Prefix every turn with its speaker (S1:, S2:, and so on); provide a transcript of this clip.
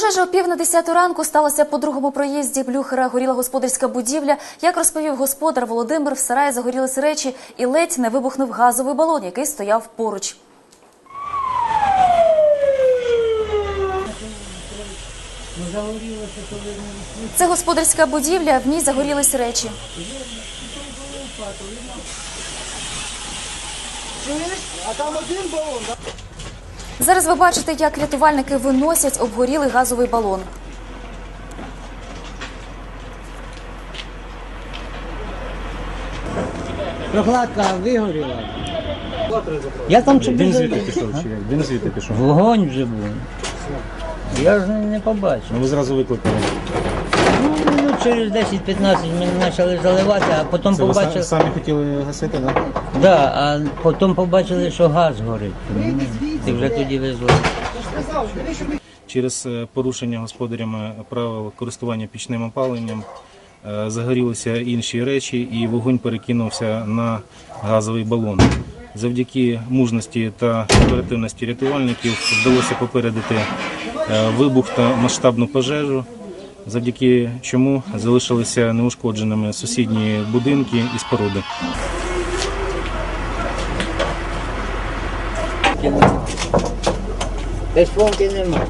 S1: Пожежа о пів на десяту ранку сталася по другому проїзді Блюхера. Горіла господарська будівля. Як розповів господар Володимир, в сараї загорілися речі і ледь не вибухнув газовий балон, який стояв поруч. Це господарська будівля, в ній загорілись речі. Зараз ви бачите, як рятувальники виносять обгорілий газовий балон.
S2: Прокладка вигоріла. Я там собі
S3: Він звідти пішов чи як? Він звідти пішов.
S2: Вогонь вже був. Я ж не побачив.
S3: Ну ви зразу викликали.
S2: Ну, через 10-15 ми почали заливати, а потім
S3: Це ви са-
S2: побачили.
S3: самі хотіли гасити, так?
S2: Да, а потім побачили, що газ горить. Ти вже тоді везли.
S3: Через е, порушення господарями правил користування пічним опаленням е, загорілися інші речі і вогонь перекинувся на газовий балон. Завдяки мужності та оперативності рятувальників вдалося попередити е, вибух та масштабну пожежу, завдяки чому залишилися неушкодженими сусідні будинки і споруди.
S2: Десь помки нема.